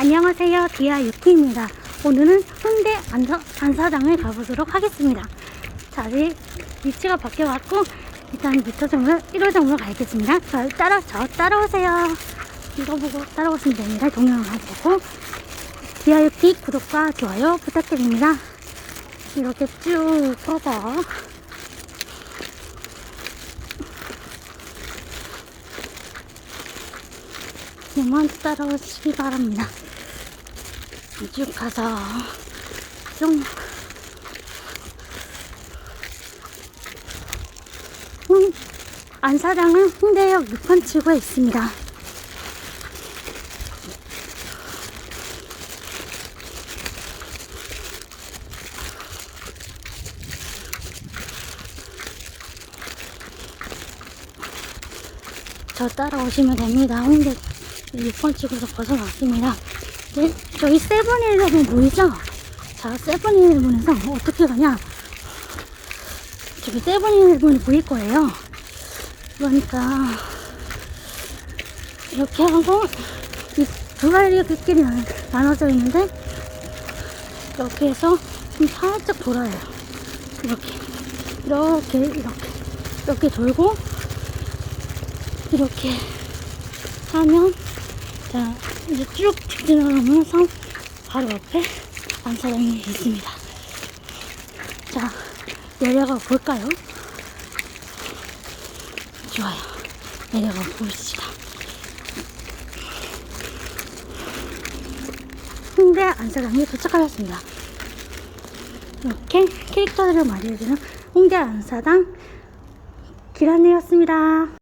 안녕하세요. 디아 유키입니다. 오늘은 홍대 안사, 안사장을 가보도록 하겠습니다. 자, 아직 위치가 바뀌어갖고 일단 미터점으로 1호점으로 가겠습니다. 저 따라, 저 따라오세요. 이거 보고 따라오시면 됩니다. 동영상 보고 디아 유키 구독과 좋아요 부탁드립니다. 이렇게 쭉 뻗어 그만 따라오시기 바랍니다. 쭉 가서 좀 홍, 안사장은 홍대역 6번 치고에 있습니다. 저 따라오시면 됩니다. 홍대 6번 치고에서 벗어났습니다. 네, 저기 세븐일레븐 보이죠? 자, 세븐일레븐에서 어떻게 가냐? 저기 세븐일레븐이 보일 거예요. 그러니까 이렇게 하고 이두 갈래길이 나눠져 있는데 이렇게 해서 좀 살짝 돌아요. 이렇게 이렇게 이렇게 이렇게 돌고 이렇게 하면 자 이제 쭉 직진하면 성 바로 옆에 안사장이 있습니다. 자 내려가 볼까요? 좋아요. 내려가 봅시다. 홍대 안사장에 도착하였습니다. 이렇게 캐릭터들을 마련해주는 홍대 안사장 기란이었습니다.